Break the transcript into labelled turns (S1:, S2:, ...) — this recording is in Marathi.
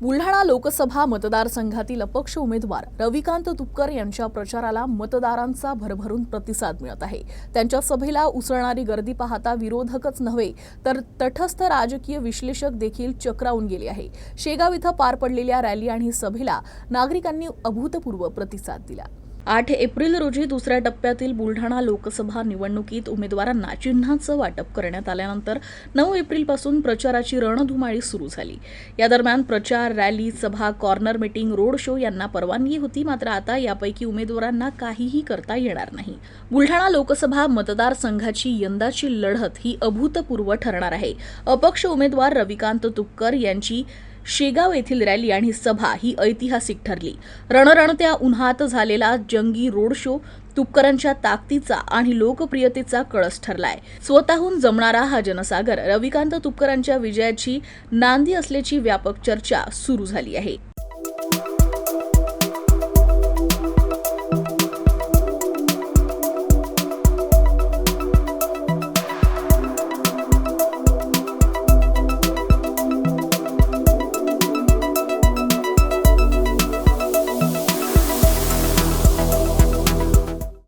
S1: बुलढाणा लोकसभा मतदारसंघातील अपक्ष उमेदवार रविकांत तुपकर यांच्या प्रचाराला मतदारांचा भरभरून प्रतिसाद मिळत आहे. त्यांच्या सभेला उसळणारी गर्दी पाहता विरोधकच नव्हे तर तटस्थ राजकीय विश्लेषक देखील चक्रावून गेले आहे. शेगाव इथं पार पडलेल्या रॅली आणि सभेला नागरिकांनी अभूतपूर्व प्रतिसाद दिला. आठ एप्रिल रोजी दुसऱ्या टप्प्यातील बुलढाणा लोकसभा निवडणुकीत उमेदवारांना चिन्हाचं वाटप करण्यात आल्यानंतर नऊ एप्रिलपासून प्रचाराची रणधुमाळी सुरू झाली. या दरम्यान प्रचार रॅली सभा कॉर्नर मीटिंग रोड शो यांना परवानगी होती मात्र आता यापैकी उमेदवारांना काहीही करता येणार नाही. बुलढाणा लोकसभा मतदारसंघाची यंदाची लढत ही अभूतपूर्व ठरणार आहे. अपक्ष उमेदवार रविकांत तुपकर यांची शेगाव येथील रॅली आणि सभा ही ऐतिहासिक ठरली. रणरणत्या उन्हात झालेला जंगी रोड शो तुपकरांच्या ताकदीचा आणि लोकप्रियतेचा कळस ठरलाय. स्वतःहून जमणारा हा जनसागर रविकांत तुपकरांच्या विजयाची नांदी असल्याची व्यापक चर्चा सुरू झाली आहे.